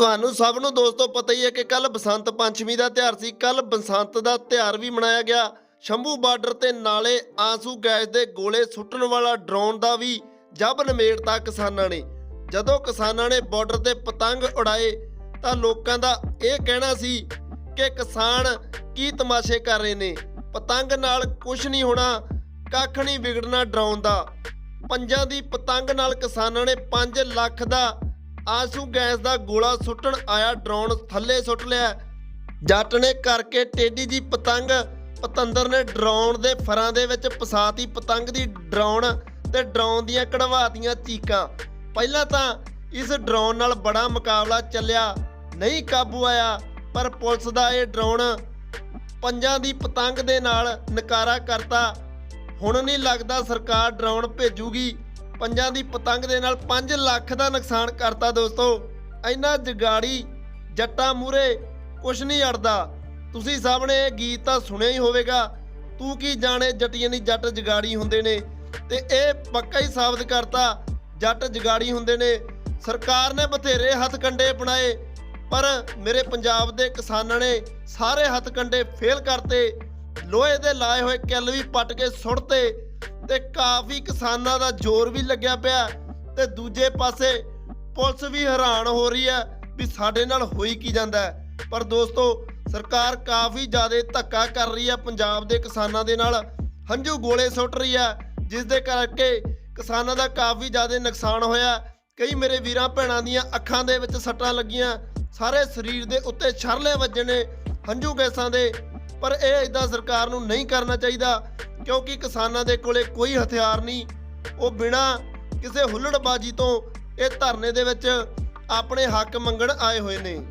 ਤੁਹਾਨੂੰ ਸਭ ਨੂੰ ਦੋਸਤੋ ਪਤਾ ਹੀ ਹੈ ਕਿ ਕੱਲ ਬਸੰਤ ਪੰਚਮੀ ਦਾ ਤਿਉਹਾਰ ਸੀ। ਕੱਲ ਬਸੰਤ ਦਾ ਤਿਉਹਾਰ ਵੀ ਮਨਾਇਆ ਗਿਆ। ਸ਼ੰਭੂ ਬਾਰਡਰ ਤੇ ਨਾਲੇ ਆਂਸੂ ਗੈਸ ਦੇ ਗੋਲੇ ਸੁੱਟਣ ਵਾਲਾ ਡਰੋਨ ਦਾ ਵੀ ਜਬ ਨਮੇੜਤਾ ਕਿਸਾਨਾਂ ਨੇ। ਜਦੋਂ ਕਿਸਾਨਾਂ ਨੇ ਬਾਰਡਰ ਤੇ ਪਤੰਗ ਉਡਾਏ ਤਾਂ ਲੋਕਾਂ ਦਾ ਇਹ ਕਹਿਣਾ ਸੀ ਕਿ ਕਿਸਾਨ ਕੀ ਤਮਾਸ਼ੇ ਕਰ ਰਹੇ ਨੇ? ਪਤੰਗ ਨਾਲ ਕੁਝ ਨਹੀਂ ਹੋਣਾ, ਕੱਖ ਨਹੀਂ ਵਿਗੜਨਾ ਡਰਾਉਣ ਦਾ। ਪੰਜਾਂ ਦੀ ਪਤੰਗ ਨਾਲ ਕਿਸਾਨਾਂ ਨੇ 5 ਲੱਖ ਦਾ ਆਸੂ ਗੈਸ ਦਾ ਗੋਲਾ ਸੁੱਟਣ ਆਇਆ, ਡਰੋਨ ਥੱਲੇ ਸੁੱਟ ਲਿਆ। ਜੱਟ ਨੇ ਕਰਕੇ ਟੇਡੀ ਦੀ ਪਤੰਗ, ਪਤੰਦਰ ਨੇ ਡਰੋਨ ਦੇ ਫਰਾਂ ਦੇ ਵਿੱਚ ਫਸਾਤੀ ਪਤੰਗ ਦੀ ਡਰੋਨ ਤੇ ਡਰੋਨ ਦੀਆਂ ਕਢਵਾਤੀਆਂ ਚੀਕਾਂ। ਪਹਿਲਾਂ ਤਾਂ ਇਸ ਡਰਾਉਣ ਨਾਲ ਬੜਾ ਮੁਕਾਬਲਾ ਚੱਲਿਆ, ਨਹੀਂ ਕਾਬੂ ਆਇਆ, ਪਰ ਪੁਲਿਸ ਦਾ ਇਹ ਡਰੋਨ ਪੰਜਾਂ ਦੀ ਪਤੰਗ ਦੇ ਨਾਲ ਨਕਾਰਾ ਕਰਤਾ। ਹੁਣ ਨਹੀਂ ਲੱਗਦਾ ਸਰਕਾਰ ਡਰਾਉਣ ਭੇਜੂਗੀ। ਪੰਜਾਂ ਦੀ ਪਤੰਗ ਦੇ ਨਾਲ 5 ਲੱਖ ਦਾ ਨੁਕਸਾਨ ਕਰਤਾ ਦੋਸਤੋ। ਇੰਨਾ ਜਗਾੜੀ, ਜੱਟਾਂ ਮੂਰੇ ਕੁਛ ਨਹੀਂ ਅੜਦਾ। ਤੁਸੀਂ ਸਭ ਨੇ ਇਹ ਗੀਤ ਤਾਂ ਸੁਣਿਆ ਹੀ ਹੋਵੇਗਾ। ਤੂੰ ਕੀ ਜਾਣੇ ਜੱਟੀਆਂ ਦੀ ਜੱਟ ਜਗਾੜੀ ਹੁੰਦੇ ਨੇ? ਤੇ ਇਹ ਪੱਕਾ ਹੀ ਸਾਬਤ ਕਰਤਾ, ਜੱਟ ਜਗਾੜੀ ਹੁੰਦੇ ਨੇ। ਸਰਕਾਰ ਨੇ ਬਥੇਰੇ ਹੱਥ ਕੰਡੇ ਬਣਾਏ ਪਰ ਮੇਰੇ ਪੰਜਾਬ ਦੇ ਕਿਸਾਨਾਂ ਨੇ ਸਾਰੇ ਹੱਥ ਕੰਡੇ ਫੇਲ ਕਰਤੇ। ਲੋਹੇ ਦੇ ਲਾਏ ਹੋਏ ਕਿੱਲ ਵੀ ਪੱਟ ਕੇ ਸੁੱਟਤੇ। ਤੇ ਕਾਫੀ ਕਿਸਾਨਾਂ ਦਾ ਜ਼ੋਰ ਵੀ ਲੱਗਿਆ ਪਿਆ ਤੇ ਦੂਜੇ ਪਾਸੇ ਪੁਲਿਸ ਵੀ ਹੈਰਾਨ ਹੋ ਰਹੀ ਹੈ ਵੀ ਸਾਡੇ ਨਾਲ ਹੋਈ ਕੀ ਜਾਂਦਾ ਪਰ ਦੋਸਤੋ, ਸਰਕਾਰ ਕਾਫੀ ਜ਼ਿਆਦਾ ਧੱਕਾ ਕਰ ਰਹੀ ਹੈ ਪੰਜਾਬ ਦੇ ਕਿਸਾਨਾਂ ਦੇ ਨਾਲ। ਹੰਝੂ ਗੋਲੇ ਸੁੱਟ ਰਹੀ ਹੈ, ਜਿਸ ਦੇ ਕਰਕੇ ਕਿਸਾਨਾਂ ਦਾ ਕਾਫੀ ਜ਼ਿਆਦਾ ਨੁਕਸਾਨ ਹੋਇਆ ਕਈ ਮੇਰੇ ਵੀਰਾਂ ਭੈਣਾਂ ਦੀਆਂ ਅੱਖਾਂ ਦੇ ਵਿੱਚ ਸੱਟਾਂ ਲੱਗੀਆਂ। ਸਾਰੇ ਸਰੀਰ ਦੇ ਉੱਤੇ ਛਰਲੇ ਵੱਜੇ ਨੇ ਹੰਝੂ ਗੈਸਾਂ ਦੇ। ਪਰ ਇਹ ਇਦਾਂ ਸਰਕਾਰ ਨੂੰ ਨਹੀਂ ਕਰਨਾ ਚਾਹੀਦਾ। ਕਿਉਂਕਿ ਕਿਸਾਨਾਂ ਦੇ ਕੋਲੇ ਕੋਈ ਹਥਿਆਰ ਨਹੀਂ। ਉਹ ਬਿਨਾਂ ਕਿਸੇ ਹੁੱਲੜਬਾਜੀ ਤੋਂ ਇਹ ਧਰਨੇ ਦੇ ਵਿੱਚ ਆਪਣੇ ਹੱਕ ਮੰਗਣ ਆਏ ਹੋਏ ਨੇ।